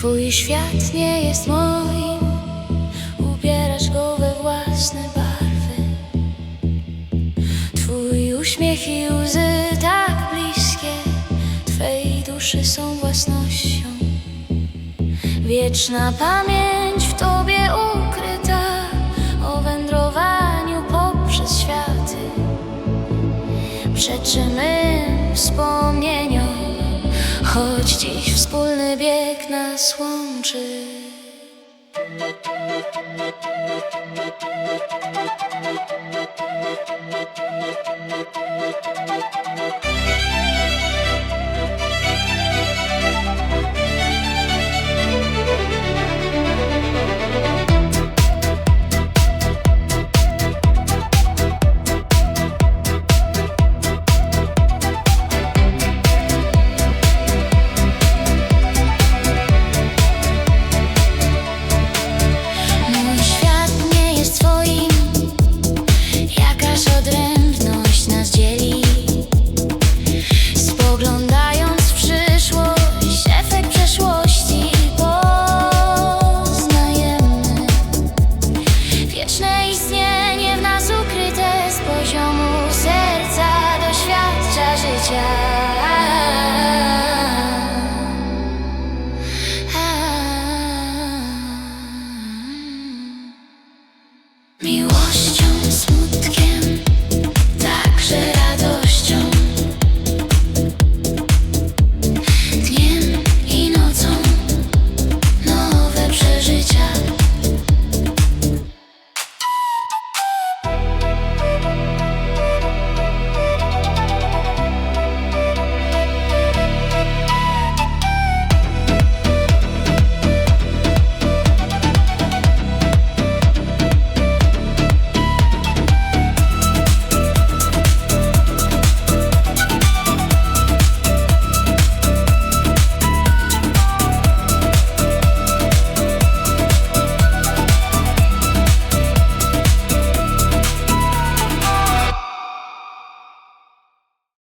Twój świat nie jest moim, ubierasz go we własne barwy. Twój uśmiech i łzy tak bliskie, Twej duszy są własnością. Wieczna pamięć w Tobie ukryta, o wędrowaniu poprzez światy. Przeczymy wspomnieniom, choć dziś wspólny bieg nas łączy. odrębność nas dzieli. Spoglądając w przyszłość, efekt przeszłości poznajemy. Wieczne istnienie w nas ukryte z poziomu serca doświadcza życia. Miłość